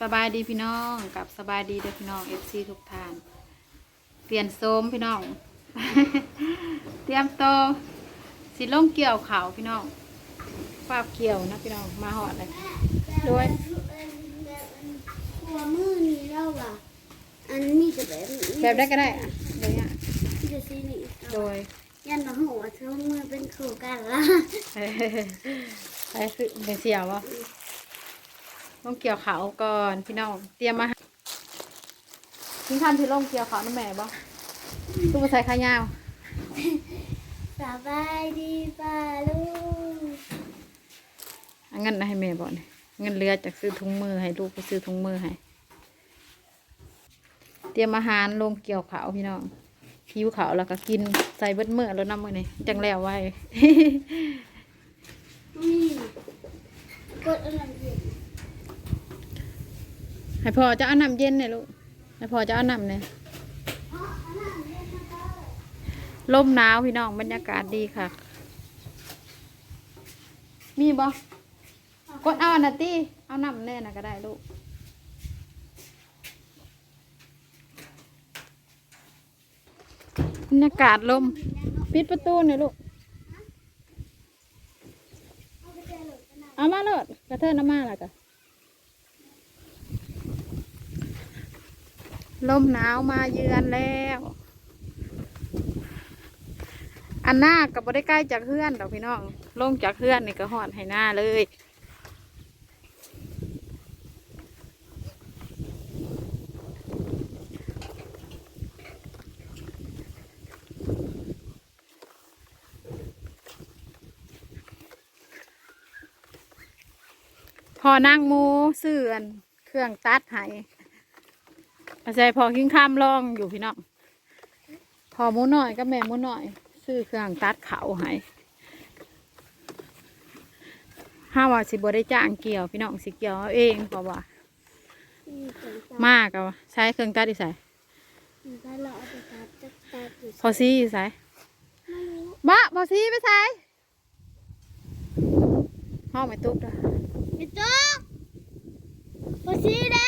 สบายดีพี่น้องกับสบายดีเด้อพี่น้องเอฟซีทุกท่าน เปลี่ยนโซมพี่น้อง เตรียมโตวสิลงเกี่ยวเขาวพี่น้องฟาบเกี่ยวนะพี่น้องมาหอดเลยด้วยหัวมือนี่เราอะอันนี้จะแบบนี้แบบได้ก็ได้อะเดี๋ยวเนี้ยที่จะซีนี่โดยยันมาหัวเธอมือเป็นคู่กันละไปคือเป็นเสียววะ ลงเกี่ยวเขาวก่อนพี่น้อง เตรียมมาทิ้งทันที่ลงเกี่ยวเขาวน้ำแม่บ่ตู้มาใส่ข้าวยาวสบายดีป่าลูกเอาเงินให้แม่บ่เนี่ยเงินเหลือจากซื้อถุงมือให้ลูกไปซื้อถุงมือให้เตรียมอาหารลงเกี่ยวเขาวพี่น้องหิวเขาวแล้วก็กินใส่เบิดมือแล้วน้ำมือนี่จังแล้วไว้นี่กดอันนั้นเห็น ให้พ่อจะเอาน้ำเย็นเนี่ยลูกให้พ่อจะเอาน้ำเนี่ยลมหนาวพี่น้องบรรยากาศดีค่ะ มีบ่กดเอาอันนะตี้เอาน้ำแน่น่ะก็ได้ลูกบรรยากาศลม ปิดประตูหน่อยลูก เอามาเลยกระเทินน้ำมาและกะ ลมหนาวมาเยือนแล้ว อันหน้ากับ่ได้ใกล้จากเพื่อนดอกพี่น้องลงจากเพื่อนนี่ก็หอดให้หน้าเลยพอนั่งมูเสื่อนเครื่องตัดให้ อาศัยพอขิ้งข้ามลองอยู่พี่น้องพอหมูหน่อยก็แม่หมูหน่อย ซื้อเครื่องตัดเขาให้ห้าว่าสิบได้จ้างเกี่ยว พี่น้องสิเกี่ยวเอาเองเพราะว่านี่จังจังมากอะใช้เครื่องตัดอีใส่ได้เราเอาไปตัดจักตัดอยู่พอซีอีใส่ไม่รู้บ้าพอซีไปใส่ห้องไม่ตุ๊บด้วยไอ้จ๊อกมาซีเด้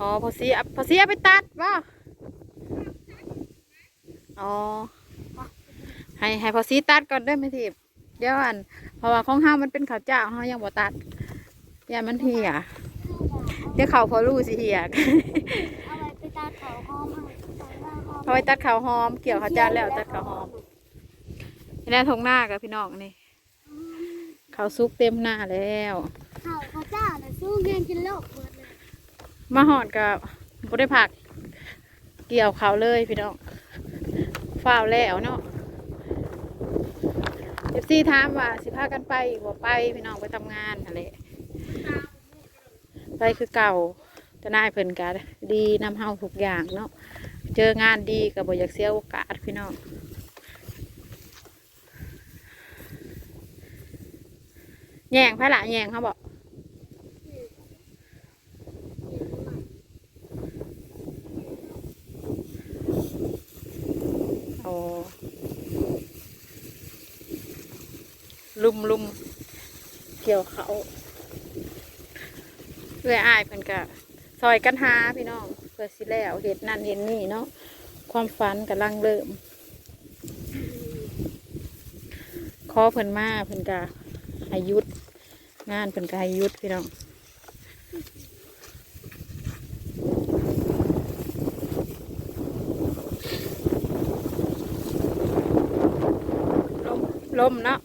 อ๋อพอซีเอาพอซีเอาไปตัดบ่อ๋อให้ให้พอซีตัดก่อนเด้อไม่ทีบเดี๋ยวอันเพราะว่าของห้ามันเป็นข้าวเจ้าห้ายังบ่ตัดอย่ามันเหี่ยเดี๋ยวเขาพอรู้สิเหี่ยเอาไว้ไปตัดเขาหอมเอาตัดหน้าหอมเอาไว้ตัดข้าวหอม เกี่ยวข้าวเจ้าแล้วตัดข้าวหอมนี่แน่ทงหน้ากับพี่น้องนี่ข้าวซุกเต็มหน้าแล้วเขาเขาเจ้าน่ะสู้เงินกินโลกเบิดเลย มาหอดกับบ่ได้ผัก เกี่ยวเขาเลยพี่น้องฝ้าวแล้วเนาะเอฟซีถามว่าสิพากันไปอีกบ่ไปพี่น้องไปทำงานอะไรไปคือเก่าแต่นายเพิ่นกะดีนำเฮาทุกอย่างเนาะเจองานดีก็บ่อยากเสียโอกาสพี่น้องแย่งไผละแย่งเขาบอก โอ้ลุมลุมเกี่ยวเขาเพื่ออายเพิ่น กะซอยกันหาพี่น้อง เพื่อสิแล้วเห็ดนั่นเห็ดนี่เนาะความฝันกำลังเริ่มขอเพิ่นมาเพิ่นกะให้หยุดงานเพิ่นกะให้หยุดพี่น้องลมลมเนาะ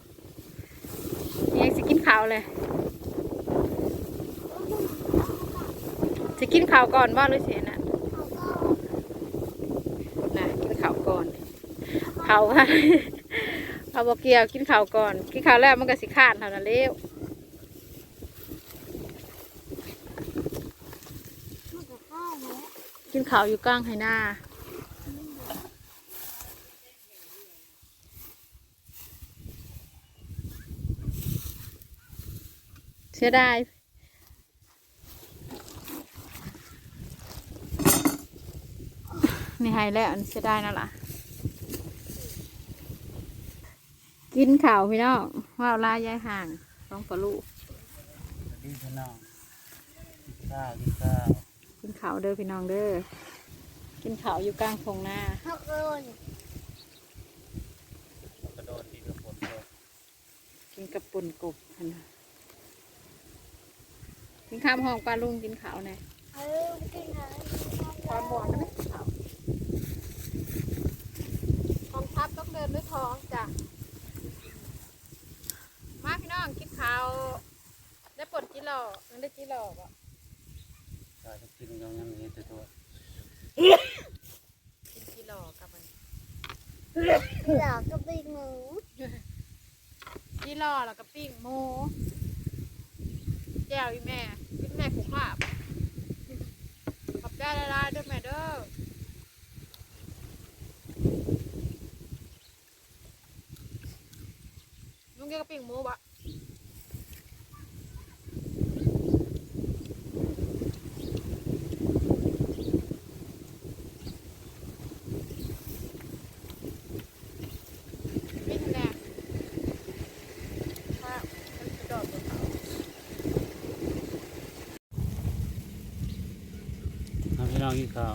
ยังสิกินข้าวเลย สิกินข้าวก่อนว่าหรือสินะนะกินข้าวก่อนข้าวว่าเอาบเกียวกินข้าวก่อนกินข้าวแล้วมันก็สิขาดเท่านั้นเร็วมันก็ข้าวแล้วกินข้าวอยู่กลางไหหน้าเสียดาย ให้แล้วอันเสียดายนั่นล่ะ กินข้าวพี่น้องหว่าวลายยายห่างสองปลาลูกสวัสดีพี่น้องกินข้าวกินข้าวกินข้าวเด้อพี่น้องเด้อกินข้าวอยู่กลางทงนาเขาโอนกระโดดที่กระปดโดดกินกับปุ่นกบหั่นน่ะกินข้าวห้องปลาลุงกินข้าวแน่ เออไปกินอะไร ความหวานนะข้าวท้องทับต้องเดินด้วยท้องจ้ะมาพี่น้องกินข้าวได้ปลดจิหล่อยังได้จิหล่อบ่ตาจะกินยังยังนี้ตัวตัวกินจิหล่อกับมันหลอกก็เป็นหมูจิหล่อแล้วก็ปิ้งหมูแจ่วอีแม่กินแม่ขุขาบขอบใจละลายๆเด้วยแม่เด้อลุงแกก็ ปิ้งหมูบะปิ้งแน่ข้าวมันจะดอกบนเขาเอาพี่น้องกินข้าว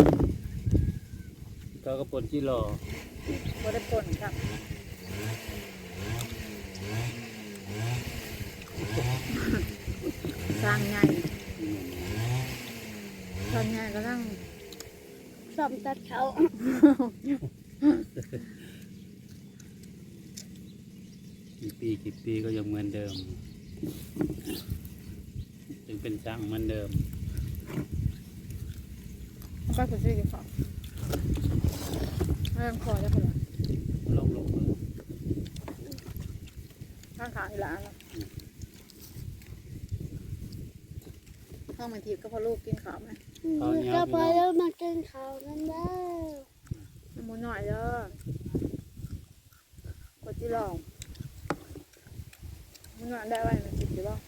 กินข้าวกระปนที่รอบ่ได้ป่นครับ สร้างใหญ่สร้างใหญ่ก็ตั้งสมตัดเขากี่ปีกี่ปีก็ยังเหมือนเดิมยังเป็นช่างเหมือนเดิมป้าคุณซื้อกี่ฟองเริ่มคอจะคนละ ลงลงเลย ข้างขาอีหลานแล้ว ห้องมันทีบก็พอลูกกินข้าวไหมก็ไปแล้วมากินข้าวนั่นแล้วน้ำมันหน่อยเด้อกดจีลองมันหน่อยได้ไว้มันจิบอยู่บ้าง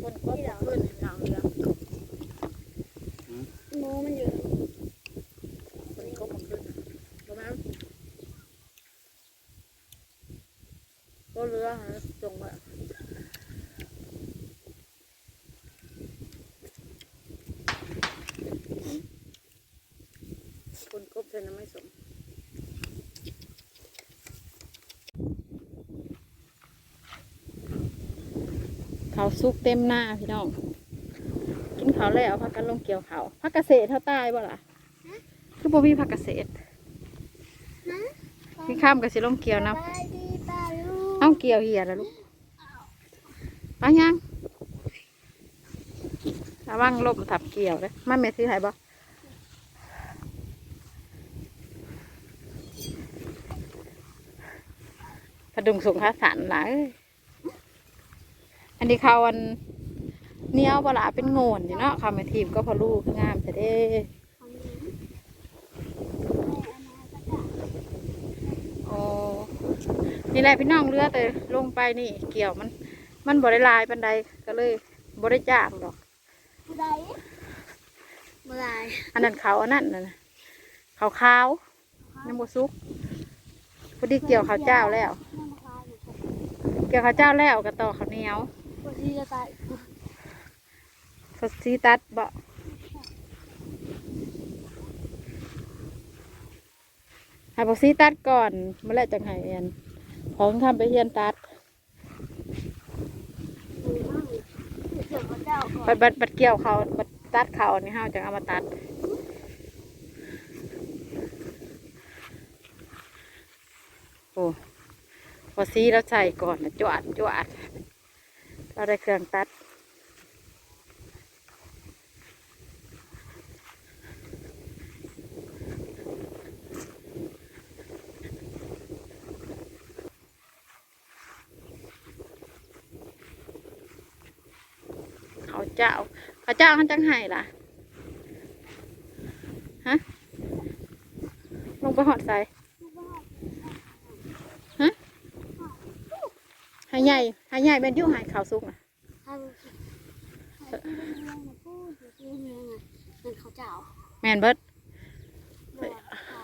คนก็บอกขึ้นในหนังเลยหมูมันอยู่คนก็บอกขึ้นรู้ไหมก็เรือหาจงมาคนกบ เธอน้ำไม่สมเขาวซุกเต็มหน้าพี่น้อง กินเขาวแล้วพักกันลงเกี่ยวเขาวพักเกษตรเท่าตายบ่ล่ะคือบ่มีพักเกษตรฮะพี่ข้ามกับสิลงเกี่ยวนะสบายดีป้าลูกเอาเกี่ยวเหียแล้วลูกไปยังระวังลมทับเกี่ยวเลยมาเมซื้อให้บ่ พดุงสุขาสันหลายเอ้ยอันนี้เขาอันเหนี้ยวบ่ล่ะเป็นโงนอยู่เนาะเขามาทีมก็พอลูกงามแต่เด้ของหนูให้อาณาจักรโอ้นี่แหละพี่น้องเรือแต่ลงไปนี่ เกี่ยวมัน มันบริลายปันใดก็เลยบริจ้างดอกผู้ใดเมื่อไรอันนั้นเขาวอันนั้นน่ะนะเขาวขาวน้ำบซุกพอดีเกี่ยวข้าวเจ้าแล้ว น้ำคลายอยู่ครับ เกี่ยวข้าวเจ้าแล้วก็ต่อข้าวเหนียวคนที่จะตายสดซีตัดบ่ให้บอกซีตัดก่อนเมื่อไรจังไห้เรียนของทำไปเรียนตัดดูมากเดี๋ยวพระเจ้าก่อนบัดบัดบัดเกี่ยวเขาบัดตัดเขานี่ห้าจังเอามาตัดโอ้พ อซีแล้วใส่ก่อนนะจวดจวดเราได้เครื่องตัด เขาเจ้า เขาเจ้าเขาจังไห้ล่ะ ฮะ ลงไปหอดใส่ฮะหาย ใหญ่หายใหญ่เป็นอยุ่หายขาวสุกนะถ้ารู้สึกใครที่เรื่องมาพูดอยู่ที่เมืองอะเป็นเขาเจ้าแมนเบิดบอกเขา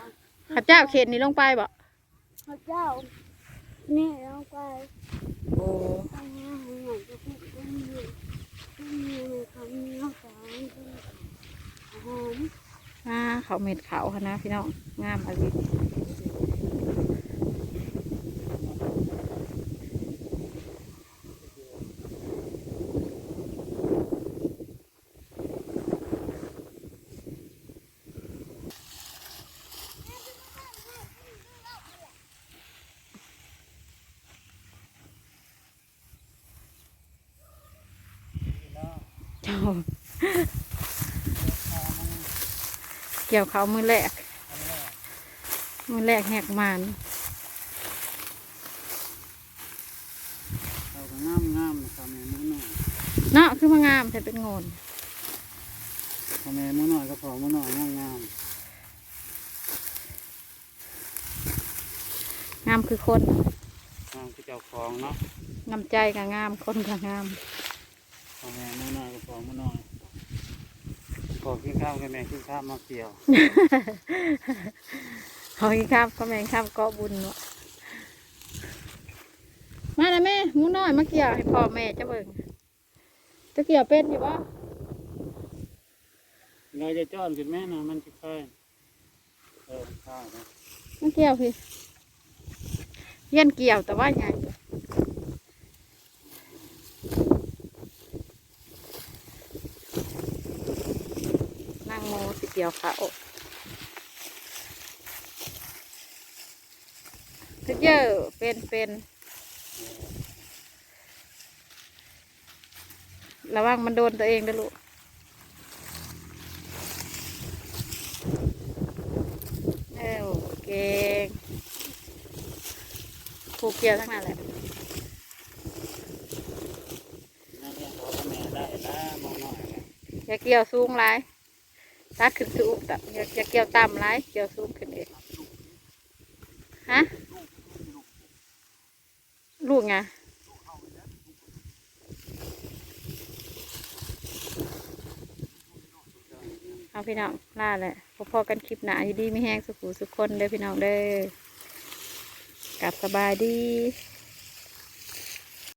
เขาเจ้าเขตนี้ลงไปบ่เขาเจ้า นี่เอาไป โอ้เอาเงี้ยหน่อยจะพูดก็มีก็มีในคำนี้สองหอมอ่าเขาเม็ดเขาค่ะนะพี่น้อง งามอะไร เจ้า เกี่ยวเขามือแรก มือแรกแหกมันเราก็งามงามนะครับแม่มือหน่อยเนาะคือมางามแต่เป็นโงนพอแม่มือหน่อยก็พอมือหน่อยงามงามงามคือคนงามคือเจ้าของเนาะน้ำใจก็งามคนก็งาม พอแม่มือหน่อยก็พอมือหน่อยพอขึ้นข้ามกับแม่ขึ้นข้ามมาเกี่ยวเขาอีกครับก็แม่งครับก็บุญเนาะมาแล้วแม่หมูน้อยมาเกี่ยวให้พ่อแม่จะเบิ่งจะเกี่ยวเป็นอยู่ปะเราจะจ้อนขึ้นแม่นะมันจะค่อยเออข้าวนะมาเกี่ยวพี่เยี่ยนเกี่ยวแต่ว่าไงนั่งโมสิ เกี่ยวเขาทุกเยอะเป็นเป็นระวังมันโดนตัวเองนะลูกเออเก่งผูกเกี่ยวทั้งนั้นแหละนั่นเรียกเขาว่าแม่ได้แล้วมองหน่อยนะอย่าเกี่ยวสูงไร ตัดขึ้นสูงตัดอย่าอย่าเกี่ยวต่ำไรเกี่ยวสูงขึ้นเองฮะลูกไงเอาพี่น้องล่าแหละพอๆกันคลิปหนาอยู่ดีไม่แห้งสุขุสุขคนเด้อพี่น้องเด้อกลับสบายดี